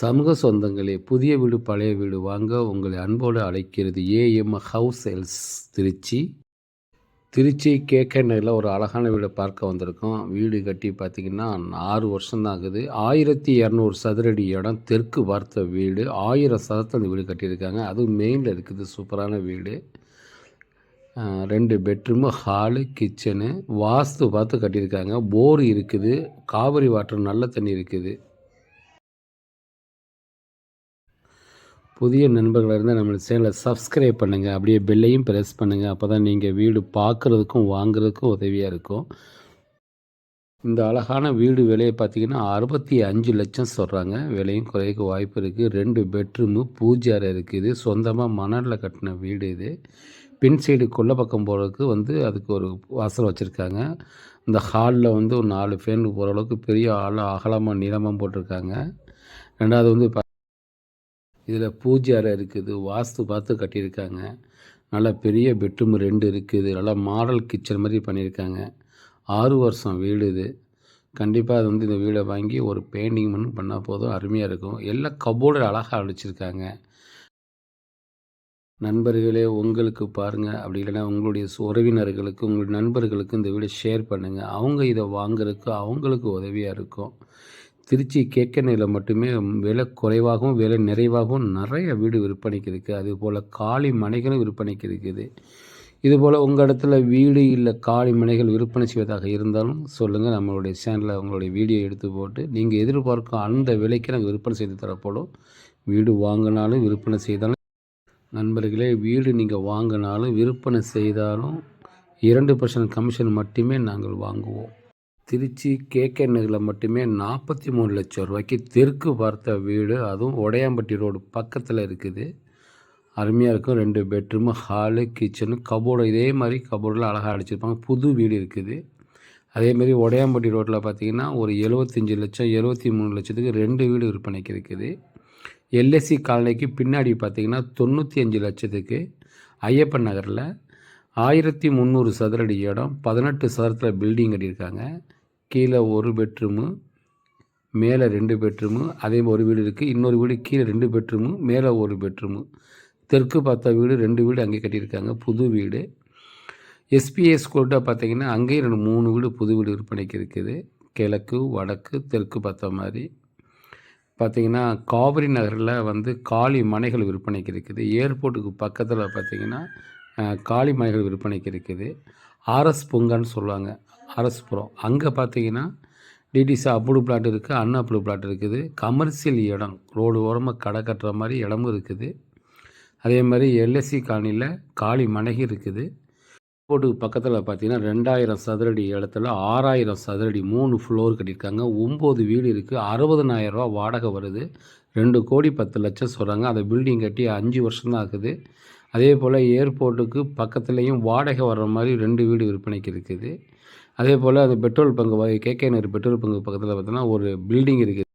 சமூக சொந்தங்களே புதிய வீடு பழைய வீடு வாங்க உங்களை அன்போடு அழைக்கிறது ஏஎம் ஹவுஸ் எல்ஸ் திருச்சி. திருச்சி கேகே நகரில் ஒரு அழகான வீடை பார்க்க வந்திருக்கோம். வீடு கட்டி பார்த்திங்கன்னா ஆறு வருஷம்தான் ஆகுது. ஆயிரத்தி இரநூறு சதுரடி இடம் தெற்கு பார்த்த வீடு. ஆயிரம் சதத்தில் அந்த வீடு கட்டியிருக்காங்க. அதுவும் மெயினில் இருக்குது. சூப்பரான வீடு. ரெண்டு பெட்ரூமு ஹாலு கிச்சனு. வாஸ்து பார்த்து கட்டியிருக்காங்க. போர் இருக்குது. காவிரி வாட்டர் நல்ல தண்ணி இருக்குது. புதிய நண்பர்களாக இருந்தால் நம்மளோட சேனலை சப்ஸ்கிரைப் பண்ணுங்கள் அப்படியே பெல்லையும் ப்ரெஸ் பண்ணுங்கள் அப்போ தான் நீங்கள் வீடு பார்க்குறதுக்கும் வாங்குறதுக்கும் உதவியாக இருக்கும். இந்த அழகான வீடு விலையை பார்த்தீங்கன்னா அறுபத்தி அஞ்சு லட்சம் சொல்கிறாங்க விலையும் குறைக்க வாய்ப்பு இருக்குது ரெண்டு பெட்ரூமு பூஜை அறை இருக்குது. சொந்தமாக மணலில் கட்டின வீடு இது. பின் சைடு கொல்லை பக்கம் போகிறதுக்கு வந்து அதுக்கு ஒரு வாசல் வச்சுருக்காங்க. இந்த ஹாலில் வந்து ஒரு நாலு ஃபேன் போகிற அளவுக்கு பெரிய ஆள் அகலமாக நீளமாக போட்டிருக்காங்க. ரெண்டாவது வந்து இதில் பூஜை அறை இருக்குது வாஸ்து பார்த்து கட்டியிருக்காங்க. நல்லா பெரிய பெட்ரூம் ரெண்டு இருக்குது நல்லா மாடல் கிச்சன் மாதிரி பண்ணியிருக்காங்க. ஆறு வருஷம் வீடு இது. கண்டிப்பாக அது வந்து இந்த வீடை வாங்கி ஒரு பெயிண்டிங் மட்டும் பண்ணால் போதும் அருமையாக இருக்கும். எல்லாம் கபோர்டு அழகாக அடிச்சிருக்காங்க. நண்பர்களே உங்களுக்கு பாருங்கள் அப்படி இல்லைன்னா உங்களுடைய உறவினர்களுக்கு உங்களுடைய நண்பர்களுக்கு இந்த வீடை ஷேர் பண்ணுங்கள் அவங்க இதை வாங்குறதுக்கு அவங்களுக்கு உதவியாக இருக்கும். திருச்சி கேக்கனையில் மட்டுமே விலை குறைவாகவும் விலை நிறைவாகவும் நிறைய வீடு விற்பனைக்கு இருக்குது அதுபோல் காலி மனைகளும் விற்பனைக்கு இருக்குது. இதுபோல் உங்கள் இடத்துல வீடு இல்லை காலி மனைகள் விற்பனை செய்வதாக இருந்தாலும் சொல்லுங்கள் நம்மளுடைய சேனலில் உங்களுடைய வீடியோ எடுத்து போட்டு நீங்கள் எதிர்பார்க்கும் அந்த விலைக்கு நாங்கள் விற்பனை செய்து தரப்படும் வீடு வாங்கினாலும் விற்பனை செய்தாலும். நண்பர்களே வீடு நீங்கள் வாங்கினாலும் விற்பனை செய்தாலும் இரண்டு பர்சன்ட் கமிஷன் மட்டுமே நாங்கள் வாங்குவோம். திருச்சி கேகே நகரில் மட்டுமே நாற்பத்தி மூணு லட்சம் ரூபாய்க்கு தெற்கு பார்த்த வீடு. அதுவும் உடையாம்பட்டி ரோடு பக்கத்தில் இருக்குது. அருமையாக இருக்கும். ரெண்டு பெட்ரூமு ஹாலு கிச்சனு கபோர்டு. இதே மாதிரி கபோர்டில் அழகாக அடிச்சிருப்பாங்க. புது வீடு இருக்குது. அதேமாரி உடையாம்பட்டி ரோட்டில் பார்த்திங்கன்னா ஒரு எழுபத்தஞ்சி லட்சம் எழுபத்தி மூணு லட்சத்துக்கு ரெண்டு வீடு விற்பனைக்கு இருக்குது. எல்எஸ்சி காலனிக்கு பின்னாடி பார்த்திங்கன்னா தொண்ணூற்றி அஞ்சு லட்சத்துக்கு ஐயப்பன் நகரில் ஆயிரத்தி முந்நூறு சதுரடி இடம் பதினெட்டு சதுரத்தில் பில்டிங் கட்டியிருக்காங்க. கீழே ஒரு பெட்ரூமு மேலே ரெண்டு பெட்ரூமு அதே ஒரு வீடு இருக்குது இன்னொரு வீடு கீழே ரெண்டு பெட்ரூமு மேலே ஒரு பெட்ரூமு தெற்கு பார்த்த வீடு ரெண்டு வீடு அங்கே கட்டியிருக்காங்க புது வீடு. எஸ்பிஎஸ் கோர்ட்டாக பார்த்தீங்கன்னா அங்கேயும் ரெண்டு மூணு வீடு புது வீடு விற்பனைக்கு இருக்குது. கிழக்கு வடக்கு தெற்கு பார்த்த மாதிரி. பார்த்திங்கன்னா காவிரி நகரில் வந்து காலி மனைகள் விற்பனைக்கு இருக்குது. ஏர்போர்ட்டுக்கு பக்கத்தில் பார்த்திங்கன்னா காலி மனைகள் விற்பனைக்கு இருக்குது. ஆர்எஸ் பூங்கான்னு சொல்லுவாங்க. ஆர்எஸ் அங்கே பார்த்தீங்கன்னா டிடிசி அப்ரூவ் பிளாட் இருக்குது அன் அப்ளூ பிளாட் இருக்குது. கமர்ஷியல் இடம் ரோடு ஓரமாக கடை கட்டுற மாதிரி இடமும் இருக்குது. அதே மாதிரி எல்எஸ்சி காலனியில் காலி மனைகி இருக்குது. ஏர்போர்ட்டுக்கு பக்கத்தில் பார்த்தீங்கன்னா ரெண்டாயிரம் சதுரடி இடத்துல ஆறாயிரம் சதுரடி மூணு ஃப்ளோர் கட்டியிருக்காங்க. ஒம்பது வீடு இருக்குது அறுபதனாயிரம் ரூபா வாடகை வருது. ரெண்டு கோடி பத்து லட்சம் சொல்கிறாங்க அந்த பில்டிங் கட்டி அஞ்சு வருஷம்தான் ஆகுது. அதே போல் ஏர்போர்ட்டுக்கு பக்கத்துலேயும் வாடகை வர்ற மாதிரி ரெண்டு வீடு விற்பனைக்கு இருக்குது. அதே போல் அது பெட்ரோல் பங்கு கேகே நகர் பெட்ரோல் பங்கு பக்கத்தில் பார்த்தோன்னா ஒரு பில்டிங் இருக்குது